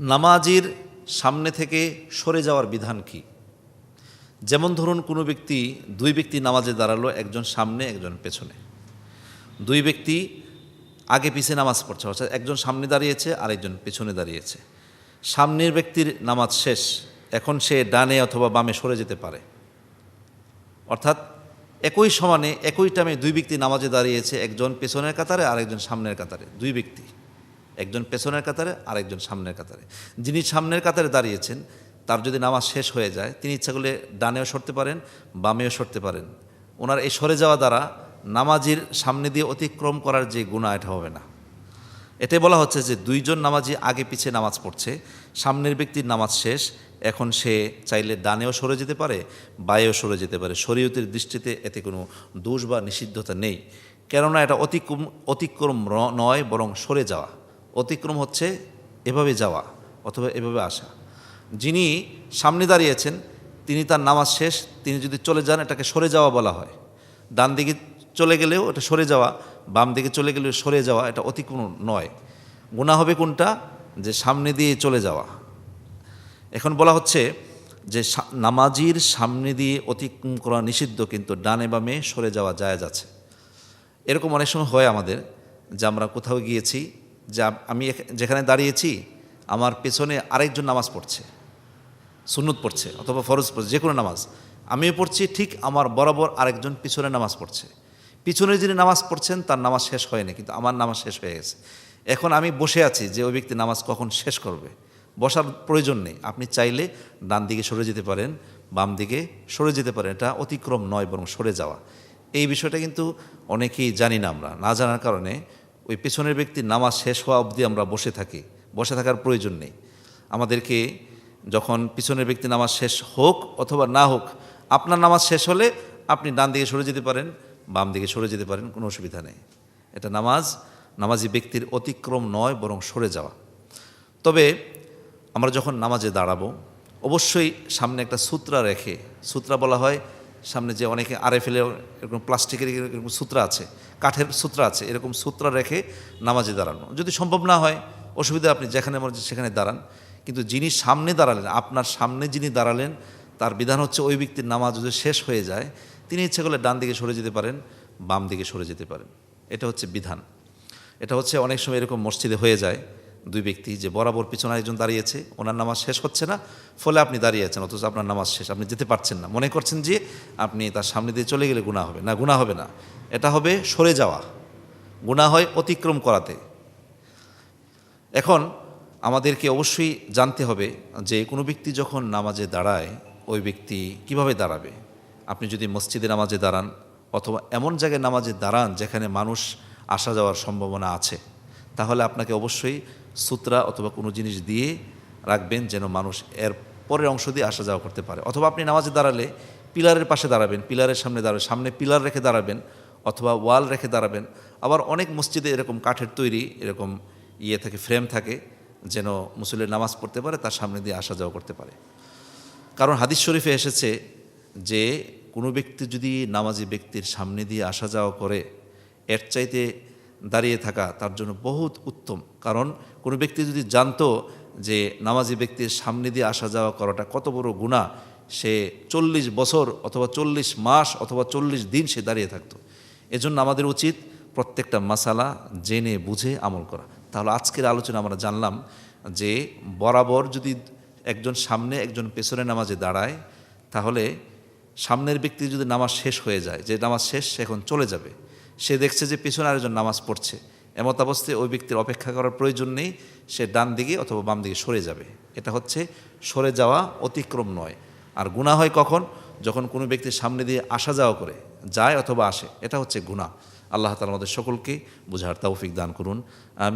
নামাজির সামনে থেকে সরে যাওয়ার বিধান কি? যেমন ধরুন, কোনো ব্যক্তি দুই ব্যক্তি নামাজে দাঁড়াল, একজন সামনে, একজন পেছনে। দুই ব্যক্তি আগে পিছে নামাজ পড়ছে, অর্থাৎ একজন সামনে দাঁড়িয়েছে আর একজন পেছনে দাঁড়িয়েছে। সামনের ব্যক্তির নামাজ শেষ, এখন সে ডানে অথবা বামে সরে যেতে পারে। অর্থাৎ একই সমানে, একই টাইমে দুই ব্যক্তি নামাজে দাঁড়িয়েছে, একজন পেছনের কাতারে আর একজন সামনের কাতারে, দুই ব্যক্তি। একজন পেছনের কাতারে আর একজন সামনের কাতারে। যিনি সামনের কাতারে দাঁড়িয়েছেন, তার যদি নামাজ শেষ হয়ে যায়, তিনি ইচ্ছা করলে ডানেও সরতে পারেন, বামেও সরতে পারেন। ওনার এই সরে যাওয়া দ্বারা নামাজির সামনে দিয়ে অতিক্রম করার যে গুণা, এটা হবে না। এটাই বলা হচ্ছে যে দুইজন নামাজি আগে পিছে নামাজ পড়ছে, সামনের ব্যক্তির নামাজ শেষ, এখন সে চাইলে ডানেও সরে যেতে পারে, বায়েও সরে যেতে পারে। শরীয়তের দৃষ্টিতে এতে কোনো দোষ বা নিষিদ্ধতা নেই। কেননা এটা অতিক্রম অতিক্রম নয়, বরং সরে যাওয়া। অতিক্রম হচ্ছে এভাবে যাওয়া অথবা এভাবে আসা। যিনি সামনে দাঁড়িয়েছেন, তিনি তার নামাজ শেষ, তিনি যদি চলে যান, এটাকে সরে যাওয়া বলা হয়। ডান দিকে চলে গেলেও এটা সরে যাওয়া, বাম দিকে চলে গেলেও সরে যাওয়া, এটা অতিক্রম নয়। গুণা হবে কোনটা? যে সামনে দিয়ে চলে যাওয়া। এখন বলা হচ্ছে যে নামাজির সামনে দিয়ে অতিক্রম করা নিষিদ্ধ, কিন্তু ডানে বামে সরে যাওয়া জায়েজ আছে। এরকম অনেক সময় হয় আমাদের, যে আমরা কোথাও গিয়েছি যে আমি যেখানে দাঁড়িয়েছি, আমার পেছনে আরেকজন নামাজ পড়ছে, সুন্নত পড়ছে, অথবা ফরজ পড়ছে যে কোনো নামাজ। আমিও পড়ছি, ঠিক আমার বরাবর আরেকজন পিছনে নামাজ পড়ছে। পিছনে যিনি নামাজ পড়ছেন, তার নামাজ শেষ হয়নি, কিন্তু আমার নামাজ শেষ হয়ে গেছে। এখন আমি বসে আছি যে ওই ব্যক্তি নামাজ কখন শেষ করবে। বসার প্রয়োজন নেই। আপনি চাইলে ডান দিকে সরে যেতে পারেন, বাম দিকে সরে যেতে পারেন। এটা অতিক্রম নয়, বরং সরে যাওয়া। এই বিষয়টা কিন্তু অনেকেই জানি না আমরা। না জানার কারণে ওই পেছনের ব্যক্তির নামাজ শেষ হওয়া অবধি আমরা বসে থাকি। বসে থাকার প্রয়োজন নেই। আমাদেরকে যখন পিছনের ব্যক্তি নামাজ শেষ হোক অথবা না হোক, আপনার নামাজ শেষ হলে আপনি ডান দিকে সরে যেতে পারেন, বাম দিকে সরে যেতে পারেন, কোনো অসুবিধা নেই। এটা নামাজ। নামাজি ব্যক্তির অতিক্রম নয়, বরং সরে যাওয়া। তবে আমরা যখন নামাজে দাঁড়াবো, অবশ্যই সামনে একটা সূত্রা রেখে, সূত্রা বলা হয় সামনে যে অনেকে আরে ফেলে এরকম প্লাস্টিকের এরকম সূত্রা আছে, কাঠের সূত্রা আছে, এরকম সূত্রা রেখে নামাজে দাঁড়ানো। যদি সম্ভব না হয়, অসুবিধা আপনি যেখানে মর্জি সেখানে দাঁড়ান। কিন্তু যিনি সামনে দাঁড়ালেন, আপনার সামনে যিনি দাঁড়ালেন, তার বিধান হচ্ছে ওই ব্যক্তির নামাজ যদি শেষ হয়ে যায়, তিনি ইচ্ছে করলে ডান দিকে সরে যেতে পারেন, বাম দিকে সরে যেতে পারেন। এটা হচ্ছে বিধান। এটা হচ্ছে অনেক সময় এরকম মসজিদে হয়ে যায় দুই ব্যক্তি যে বরাবর পিছনে একজন দাঁড়িয়েছে, ওনার নামাজ শেষ হচ্ছে না, ফলে আপনি দাঁড়িয়ে আছেন, অথচ আপনার নামাজ শেষ, আপনি যেতে পারছেন না। মনে করছেন যে আপনি তার সামনে দিয়ে চলে গেলে গুণা হবে। না গুণা হবে না। এটা হবে সরে যাওয়া। গুণা হয় অতিক্রম করাতে। এখন আমাদেরকে অবশ্যই জানতে হবে যে কোনো ব্যক্তি যখন নামাজে দাঁড়ায়, ওই ব্যক্তি কীভাবে দাঁড়াবে? আপনি যদি মসজিদে নামাজে দাঁড়ান অথবা এমন জায়গায় নামাজে দাঁড়ান যেখানে মানুষ আসা যাওয়ার সম্ভাবনা আছে, তাহলে আপনাকে অবশ্যই সূত্রা অথবা কোনো জিনিস দিয়ে রাখবেন যেন মানুষ এর পরের অংশ দিয়ে আসা যাওয়া করতে পারে। অথবা আপনি নামাজে দাঁড়ালে পিলারের পাশে দাঁড়াবেন, পিলারের সামনে দাঁড়াবেন, সামনে পিলার রেখে দাঁড়াবেন অথবা ওয়াল রেখে দাঁড়াবেন। আবার অনেক মসজিদে এরকম কাঠের তৈরি, এরকম ইয়ে থাকে, ফ্রেম থাকে যেন মুসল্লির নামাজ পড়তে পারে, তার সামনে দিয়ে আসা যাওয়া করতে পারে। কারণ হাদিস শরীফে এসেছে যে কোনো ব্যক্তি যদি নামাজি ব্যক্তির সামনে দিয়ে আসা যাওয়া করে, এর চাইতে দাঁড়িয়ে থাকা তার জন্য বহুত উত্তম। কারণ কোনো ব্যক্তি যদি জানতো যে নামাজি ব্যক্তির সামনে দিয়ে আসা যাওয়া করাটা কত বড় গুণা সে চল্লিশ বছর অথবা চল্লিশ মাস অথবা চল্লিশ দিন সে দাঁড়িয়ে থাকতো। এজন্য আমাদের উচিত প্রত্যেকটা মাসালা জেনে বুঝে আমল করা। তাহলে আজকের আলোচনা আমরা জানলাম যে বরাবর যদি একজন সামনে একজন পেছনে নামাজে দাঁড়ায়, তাহলে সামনের ব্যক্তি যদি নামাজ শেষ হয়ে যায়, যে নামাজ শেষ সে এখন চলে যাবে। সে দেখছে যে পিছনে আরেকজন নামাজ পড়ছে। এমত অবস্থায় ওই ব্যক্তির অপেক্ষা করার প্রয়োজন নেই, সে ডান দিকে অথবা বাম দিকে সরে যাবে। এটা হচ্ছে সরে যাওয়া অতিক্রম নয়। আর গুণা হয় কখন? যখন কোনো ব্যক্তির সামনে দিয়ে আসা যাওয়া করে, যায় অথবা আসে। এটা হচ্ছে গুণা আল্লাহ তালা আমাদের সকলকে বুঝার তৌফিক দান করুন। আমি